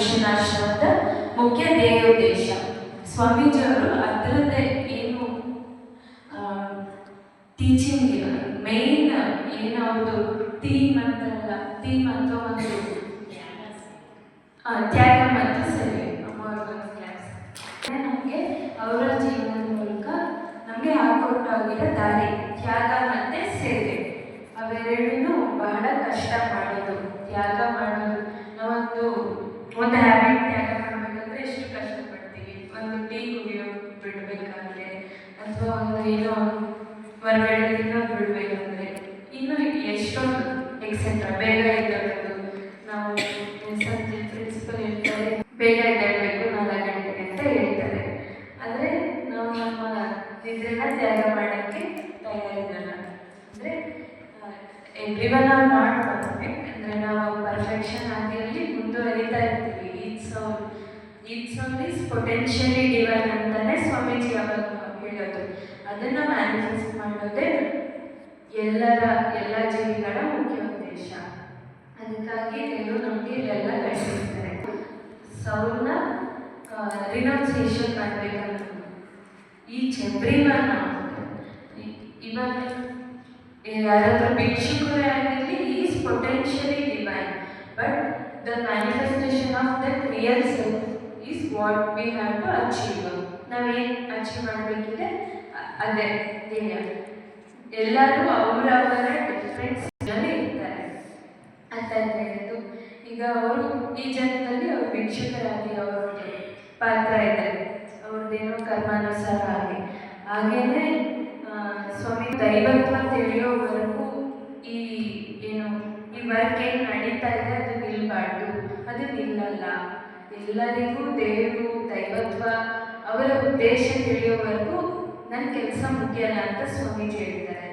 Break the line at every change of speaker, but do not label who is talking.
Mission ಆಶ್ರಮದ ಮುಖ್ಯ ಧ್ಯೇಯೋದ್ದೇಶ ಸ್ವಾಮೀಜಿಯವರು ಅದರದ್ದೇ ಏನು ಟೀಚಿಂಗ್ ಮೇನ್ ಏನು ಒಂದು ಥೀಮ್ ಅಂತಲ್ಲ ಥೀಮ್ ಅಂತ ಒಂದು ತ್ಯಾಗ ಮತ್ತು ಕ್ಲಾಸ್ ನಮಗೆ ಅವರ ಜೀವನದ ಮೂಲಕ ನಮಗೆ ಹಾಕೊಟ್ಟಾಗಿರೋ ದಾರಿ, ತ್ಯಾಗ ಮತ್ತು ಸೇವೆ. ಅವೆರಡೂ ಬಹಳ ಕಷ್ಟ ಮಾಡೋದು ತ್ಯಾಗ ಮಾಡೋದು ನಾವೊಂದು ಒಂದು ಹ್ಯಾಬಿಟ್ ತ್ಯಾಗ ಮಾಡಬೇಕಂದ್ರೆ ಎಷ್ಟು ಕಷ್ಟಪಡ್ತೀವಿ ಒಂದು ಟೀ ಕುಡಿಯೋದು ಬಿಡಬೇಕಾದ್ರೆ ಅಥವಾ ಒಂದು ಏನೋ ಹೊರಗಡೆ ತಿನ್ನೋದು ಬಿಡಬೇಕಂದ್ರೆ ಇನ್ನು ಎಷ್ಟೊಂದು ಎಕ್ಸೆಟ್ರಾ ಬೇಗ ಎದ್ದೇಳೋದು ನಾವು ಸಂಜೆ ಪ್ರಿನ್ಸಿಪಲ್ ಹೇಳ್ತಾರೆ, ಬೇಗ ಎದ್ದೇಳಬೇಕು, ನಾಲ್ಕು ಗಂಟೆಗೆ ಅಂತ ಹೇಳ್ತಾರೆ. ಆದರೆ ನಾವು ನಮ್ಮ ನಿದ್ರೆನ ತ್ಯಾಗ ಮಾಡೋಕ್ಕೆ ತಯಾರಿರಲ್ಲ ಅಂದರೆ ಎವ್ರಿ ಒನ್ ಅಂದರೆ ನಾವು ಪರ್ಫೆಕ್ಷನ್ ಆಗಿರಲಿ ಮುಂದುವರಿತಾ ಇರ್ತೀವಿ. It's it's only potentially divine ಅಂತಾನೆ ಸ್ವಾಮೀಜಿ ಎಲ್ಲರ ಎಲ್ಲ ಜೀವಿಗಳ ಮುಖ್ಯ ಉದ್ದೇಶ. ಅದಕ್ಕಾಗಿ ದೇವರು ನಮಗೆ ಇಲ್ಲೆಲ್ಲ ಕಳಿಸಿರ್ತಾರೆ. ಸೌರ್ನ ರಿನೌನ್ಸಿಯೇಷನ್ ಮಾಡಬೇಕಂತ ಈ ಚಬ್ರಿನ ಇವನ್ ಯಾರಾದ್ರೂ ಭಿಕ್ಷುಕರೇ ಆಗಿರಲಿ is potentially divine but the manifestation of that real self is what we have to achieve ನಾವೇನು ಅಚೀವ್ ಮಾಡಬೇಕಿದೆ? ಅದೇ ಧ್ಯೇಯ. ಎಲ್ಲರೂ ಅವರವರ ಡಿಫ್ರೆನ್ಸ್ನಲ್ಲಿ ಇರ್ತಾರೆ. ಅಂತ ಹೇಳಿದ್ದು. ಈಗ ಅವರು ಈ ಜನ್ಮದಲ್ಲಿ ಅವರು ಭಿಕ್ಷುಕರಾಗಿ ಅವ್ರಿಗೆ ಪಾತ್ರ ಇದೆ. ಅವ್ರದ್ದೇನೋ ಕರ್ಮಾನುಸಾರ ಆಗಿ ಹಾಗೇನೆ ಸ್ವಾಮಿ ದೈವತ್ವ ತಿಳಿಯೋವರೆಗೂ ಈ, ಏನು, ಈ ವರ್ಕ್ ಏನು ನಡೀತಾ ಇದೆ, ಅದು ನಿಲ್ಬಾರ್ದು. ಅದು ನಿಲ್ಲಲ್ಲ. ಎಲ್ಲರಿಗೂ ದೇವರು ದೈವತ್ವ, ಅವರ ಉದ್ದೇಶ ತಿಳಿಯೋವರೆಗೂ ನನ್ನ ಕೆಲಸ ಮುಗಿಯಲ್ಲ ಅಂತ ಸ್ವಾಮೀಜಿ ಹೇಳ್ತಾರೆ.